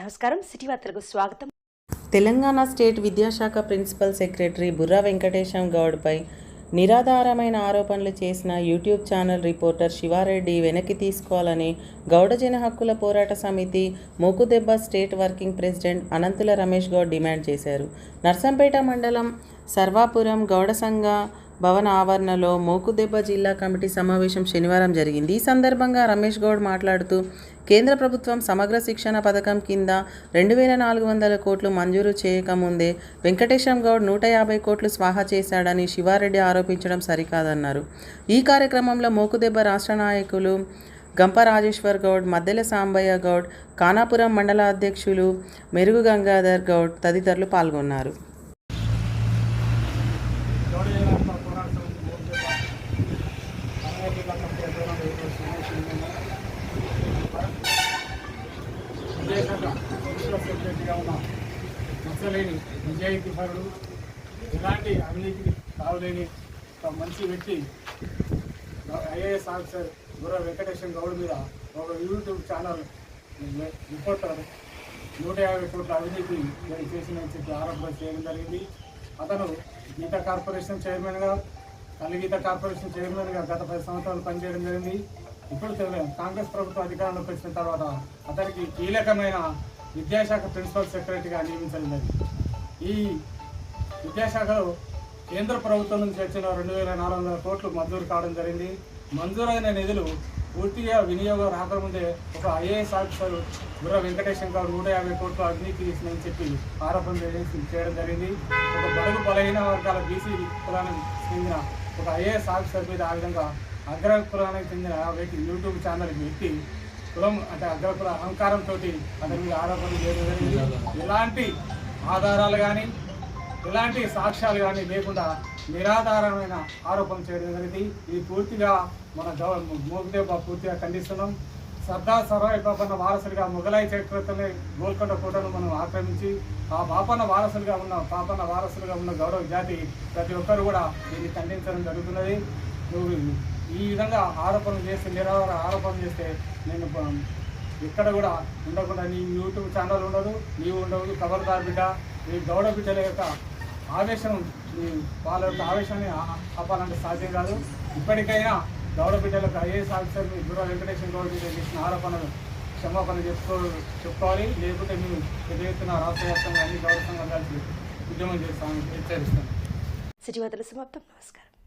నమస్కారం. సిటీ వార్తలకు స్వాగతం. తెలంగాణ స్టేట్ విద్యాశాఖ ప్రిన్సిపల్ సెక్రటరీ బుర్రా వెంకటేశం గౌడ్పై నిరాధారమైన ఆరోపణలు చేసిన యూట్యూబ్ ఛానల్ రిపోర్టర్ శివారెడ్డి వెనక్కి తీసుకోవాలని గౌడ జన హక్కుల పోరాట సమితి మూకుదెబ్బ state working president Ananthula Ramesh Goud demand చేశారు. నర్సంపేట మండలం సర్వాపురం గౌడ సంఘ భవన ఆవరణలో మోకుదెబ్బ జిల్లా కమిటీ సమావేశం శనివారం జరిగింది. ఈ సందర్భంగా రమేష్ గౌడ్ మాట్లాడుతూ కేంద్ర ప్రభుత్వం సమగ్ర శిక్షణ పథకం కింద రెండు వేల నాలుగు వందల కోట్లు మంజూరు చేయకముందే వెంకటేశం గౌడ్ నూట యాభై కోట్లు స్వాహా చేశాడని శివారెడ్డి ఆరోపించడం సరికాదన్నారు. ఈ కార్యక్రమంలో మోకుదెబ్బ రాష్ట్ర నాయకులు గంప రాజేశ్వర్ గౌడ్ మద్దెల సాంబయ్య గౌడ్ కానాపురం మండల అధ్యక్షులు మెరుగు గంగాధర్ గౌడ్ తదితరులు పాల్గొన్నారు గౌడ జనాభా పోరాట సమితి మోర్చా అరవై జిల్లా కమిటీ ఆధ్వర్యంలో ఈరోజు సమావేశం జరిగింది. విజయశాఖ సెక్రటరీగా ఉన్న. నచ్చలేని నిజాయితీ పరుడు ఎలాంటి అవినీతికి కావలేని ఒక మంచి వ్యక్తి ఐఏఎస్ ఆఫీసర్ గుర వెంకటేశ్వర గౌడ్ మీద ఒక యూట్యూబ్ ఛానల్ రిపోర్టర్ నూట యాభై కోట్ల అవినీతి చేసిందని చెప్పి ఆరోపణ చేయడం జరిగింది. అతను గీత కార్పొరేషన్ చైర్మన్గా కలిగీత కార్పొరేషన్ చైర్మన్గా గత పది సంవత్సరాలు పనిచేయడం జరిగింది. ఇప్పుడు కాంగ్రెస్ ప్రభుత్వం అధికారంలోకి వచ్చిన తర్వాత అతనికి కీలకమైన విద్యాశాఖ ప్రిన్సిపల్ సెక్రటరీగా నియమించనున్నది జరిగింది. ఈ విద్యాశాఖలో కేంద్ర ప్రభుత్వం నుంచి వచ్చిన రెండు వేల నాలుగు వందల కోట్లు మంజూరు కావడం జరిగింది. మంజూరైన నిధులు పూర్తిగా వినియోగం రాకముందే ఒక ఐఏఎస్ ఆఫీసర్ బుర్ర వెంకటేశం గారు నూట యాభై కోట్లు అవినీతి చేసిందని చెప్పి ఆరోపణ చేయడం జరిగింది. ఒక బడుగు బలహీన వర్గాల బీసీ కులానికి చెందిన ఒక ఐఏఎస్ ఆఫీసర్ మీద ఆ విధంగా అగ్ర కులానికి చెందిన ఆ వ్యక్తి యూట్యూబ్ ఛానల్ వ్యక్తి కులం అంటే అగ్ర కుల అహంకారంతో అతని మీద ఆరోపణలు చేయడం జరిగింది. ఎలాంటి ఆధారాలు కానీ ఎలాంటి సాక్ష్యాలు కానీ లేకుండా నిరాధారమైన ఆరోపణ చేయడం జరిగింది. ఇది పూర్తిగా మన మోగదేవ పూర్తిగా ఖండిస్తున్నాం. సర్దార్ సర్వాయి పాపన్న వారసులుగా మొఘలాయి చక్రవర్తిని గోల్కొండ కోటను మనం ఆక్రమించి ఆ పాపన్న వారసులుగా ఉన్న పాపన్న వారసులుగా ఉన్న గౌరవ జాతి ప్రతి ఒక్కరు కూడా దీన్ని ఖండించడం జరుగుతున్నది. నువ్వు ఈ విధంగా ఆరోపణలు చేస్తే నిరాహార ఆరోపణలు చేస్తే నేను ఇక్కడ కూడా ఉండకుండా నీ యూట్యూబ్ ఛానల్ ఉండదు నీవు ఉండదు ఖబర్దార్ బిడ్డ ఈ గౌడ బిడ్డల యొక్క ఆవేశం ఈ వాళ్ళ యొక్క ఆవేశాన్ని ఆపాలంటే సాధ్యం కాదు. ఇప్పటికైనా గౌడ బిడ్డలకు ఐఏఎస్ ఆఫీసర్ మీ వెంకటేశ్వర గౌడ్ మీద చేసిన ఆరోపణలు క్షమాపణ చెప్పుకో చెప్పుకోవాలి. లేకపోతే మేము పెద్ద ఎత్తున రాష్ట్ర వ్యాప్తంగా అన్ని గౌరవ సంఘాలు కలిసి ఉద్యమం చేస్తామని హెచ్చరిస్తాం సమాప్తం. నమస్కారం.